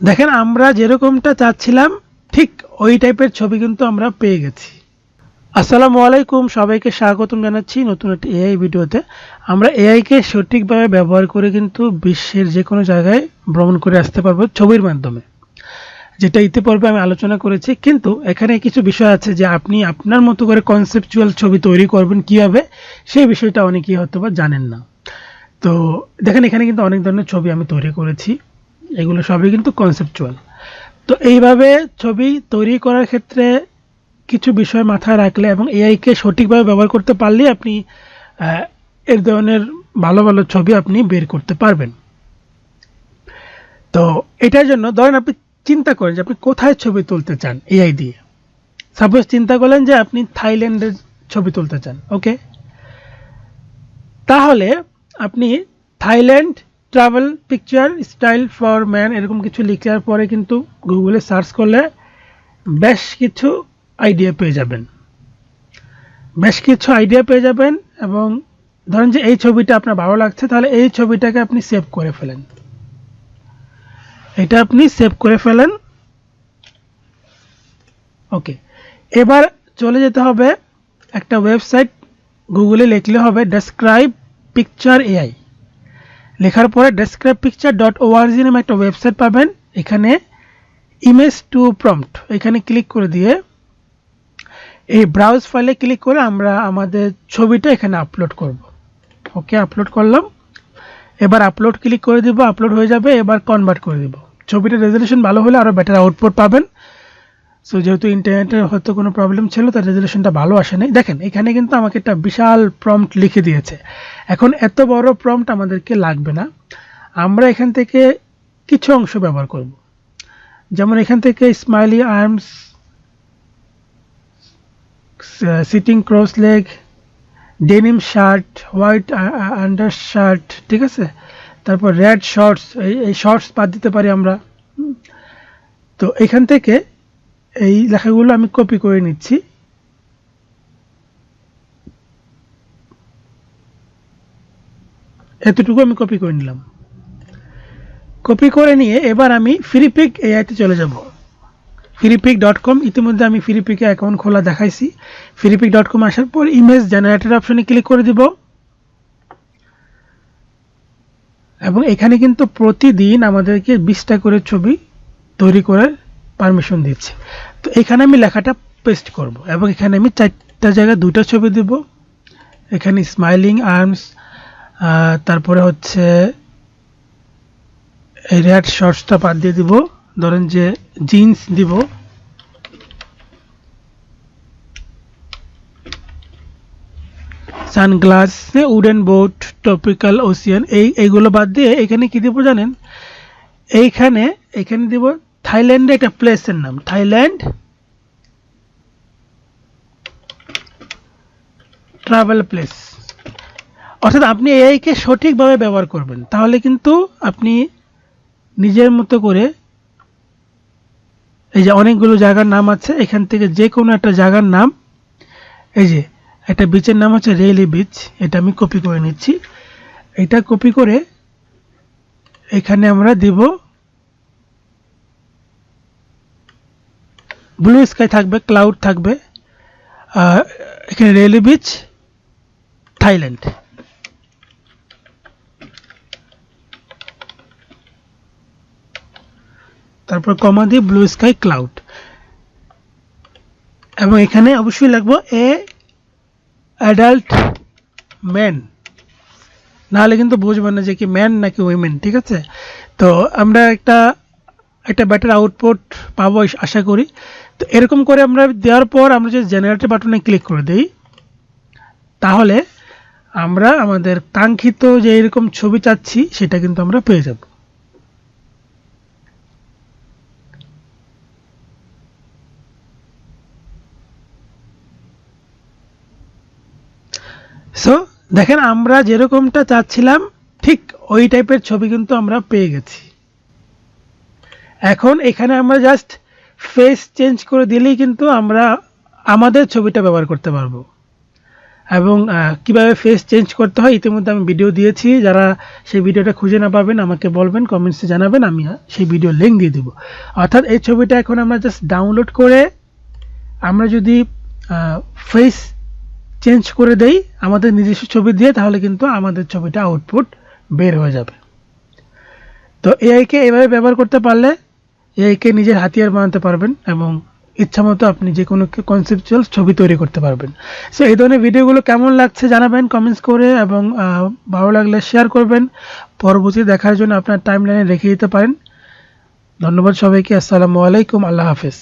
দেখেন, আমরা যেরকমটা চাচ্ছিলাম, ঠিক ওই টাইপের ছবি কিন্তু আমরা পেয়ে গেছি। আসসালামু আলাইকুম, সবাইকে স্বাগতম জানাচ্ছি নতুন একটি এআই ভিডিওতে। আমরা এআইকে সঠিকভাবে ব্যবহার করে কিন্তু বিশ্বের যে কোনো জায়গায় ভ্রমণ করে আসতে পারব ছবির মাধ্যমে। যেটা ইতিপূর্বে আমি আলোচনা করেছি, কিন্তু এখানে কিছু বিষয় আছে যে আপনি আপনার মতো করে কনসেপচুয়াল ছবি তৈরি করবেন কীভাবে, সেই বিষয়টা অনেকেই হয়তো বা জানেন না। তো দেখেন, এখানে কিন্তু অনেক ধরনের ছবি আমি তৈরি করেছি। এগুলো সবই কিন্তু কনসেপচুয়াল তো এইভাবে ছবি তৈরি করার ক্ষেত্রে কিছু বিষয় মাথায় রাখলে এবং এআইকে সঠিকভাবে ব্যবহার করতে পারলে আপনি এর ধরনের ভালো ভালো ছবি আপনি বের করতে পারবেন। তো এটার জন্য ধরেন আপনি চিন্তা করেন যে আপনি কোথায় ছবি তুলতে চান এআই দিয়ে। সাপোজ চিন্তা করলেন যে আপনি থাইল্যান্ডের ছবি তুলতে চান ওকে তাহলে আপনি Thailand travel picture style for man এরকম কিছু লিখার পরে কিন্তু গুগলে সার্চ করলে বেশ কিছু আইডিয়া পেয়ে যাবেন। বেশ কিছু আইডিয়া পেয়ে যাবেন এবং ধরেন যে এই ছবিটা আপনার ভালো লাগছে, তাহলে এই ছবিটাকে আপনি সেভ করে ফেলেন। এটা আপনি সেভ করে ফেলেন। ওকে এবার চলে যেতে হবে একটা ওয়েবসাইট গুগলে লিখলে হবে ডেসক্রাইব পিকচার এআই লেখার পরে ডেসক্রাইব পিকচার ডট ওআরজি নামে একটা ওয়েবসাইট পাবেন। এখানে ইমেজ টু প্রম্পট এখানে ক্লিক করে দিয়ে এই ব্রাউজ ফাইলে ক্লিক করে আমরা আমাদের ছবিটা এখানে আপলোড করব। ওকে আপলোড করলাম। এবার আপলোড ক্লিক করে দিব আপলোড হয়ে যাবে, এবার কনভার্ট করে দিব। ছবিটার রেজলিউশন ভালো হলে আরও বেটার আউটপুট পাবেন। সো যেহেতু ইন্টারনেটের হয়তো কোনো প্রবলেম ছিল, তার রেজলিউশনটা ভালো আসে নাই দেখেন, এখানে কিন্তু আমাকে একটা বিশাল প্রম্পট লিখে দিয়েছে। এখন এত বড় প্রম্পট আমাদেরকে লাগবে না। আমরা এখান থেকে কিছু অংশ ব্যবহার করব। যেমন এখান থেকে smiley arms sitting cross leg denim shirt white undershirt ঠিক আছে? তারপর রেড শর্টস এই এই শর্টস বাদ দিতে পারি আমরা। তো এখান থেকে এই লেখাগুলো আমি কপি করে নিচ্ছি। এতটুকু আমি কপি করে নিলাম। কপি করে নিয়ে এবার আমি ফ্রিপিক এআইতে চলে যাব। ফ্রিপিক ডট কম ইতিমধ্যে আমি ফ্রিপিকে অ্যাকাউন্ট খোলা দেখাইছি। ফ্রিপিক ডট কম আসার পর ইমেজ জেনারেটর অপশনে ক্লিক করে দিব। এবং এখানে কিন্তু প্রতিদিন আমাদেরকে বিশটা করে ছবি তৈরি করার পারমিশন দিচ্ছে। তো এখানে আমি লেখাটা পেস্ট করব এবং এখানে আমি চারটা জায়গায় দুটো ছবি দেব। এখানে স্মাইলিং আর্মস তারপরে হচ্ছে এই রেড শর্টসটা বাদ দিয়ে দিব। ধরেন যে জিন্স দিব। Sunglass wooden boat, tropical ocean, এই এইগুলো বাদ দিয়ে এখানে কি দিব জানেন? এইখানে, এখানে দিব থাইল্যান্ডে একটা প্লেসের নাম। Thailand travel place. অর্থাৎ আপনি এআইকে সঠিকভাবে ব্যবহার করবেন। তাহলে কিন্তু আপনি নিজের মতো করে এই যে অনেকগুলো জায়গার নাম আছে, এখান থেকে যে কোনো একটা জায়গার নাম, এই যে একটা বিচের নাম হচ্ছে রেলি বিচ এটা আমি কপি করে নিচ্ছি। এটা কপি করে এখানে আমরা দিব ব্লু স্কাই থাকবে ক্লাউড থাকবে এখানে রেলি বিচ থাইল্যান্ড তারপর কমা দিয়ে ব্লু স্কাই ক্লাউড এবং এখানে অবশ্যই লাগবো এ অ্যাডাল্ট ম্যান নাহলে কিন্তু বুঝবেন না যে কি ম্যান নাকি উইমেন ঠিক আছে? তো আমরা একটা একটা ব্যাটার আউটপুট পাবো, আশা করি। তো এরকম করে আমরা দেওয়ার পর আমরা যে জেনারেটর বাটনে ক্লিক করে দিই, তাহলে আমরা আমাদের কাঙ্ক্ষিত যে এরকম ছবি চাচ্ছি, সেটা কিন্তু আমরা পেয়ে যাব। সো দেখেন আমরা যেরকমটা চাচ্ছিলাম, ঠিক ওই টাইপের ছবি কিন্তু আমরা পেয়ে গেছি। এখন এখানে আমরা জাস্ট ফেস চেঞ্জ করে দিলেই কিন্তু আমরা আমাদের ছবিটা ব্যবহার করতে পারব। এবং কীভাবে ফেস চেঞ্জ করতে হয় ইতিমধ্যে আমি ভিডিও দিয়েছি। যারা সেই ভিডিওটা খুঁজে না পাবেন, আমাকে বলবেন কমেন্টসে জানাবেন, আমি সেই ভিডিও লিঙ্ক দিয়ে দেবো। অর্থাৎ এই ছবিটা এখন আমরা জাস্ট ডাউনলোড করে আমরা যদি ফেস চেঞ্জ করে দেই আমাদের নিজস্ব ছবি দিয়ে, তাহলে কিন্তু আমাদের ছবিটা আউটপুট বের হয়ে যাবে। তো এআইকে এভাবে ব্যবহার করতে পারলে এআইকে নিজের হাতিয়ার বানাতে পারবেন এবং ইচ্ছামতো আপনি যে কোনো কনসেপচুয়াল ছবি তৈরি করতে পারবেন। সো এই ধরনের ভিডিওগুলো কেমন লাগছে জানাবেন কমেন্টস করে এবং ভালো লাগলে শেয়ার করবেন। পরবর্তী দেখার জন্য আপনার টাইম লাইনে রেখে দিতে পারেন। ধন্যবাদ সবাইকে। আসসালামু আলাইকুম। আল্লাহ হাফেজ।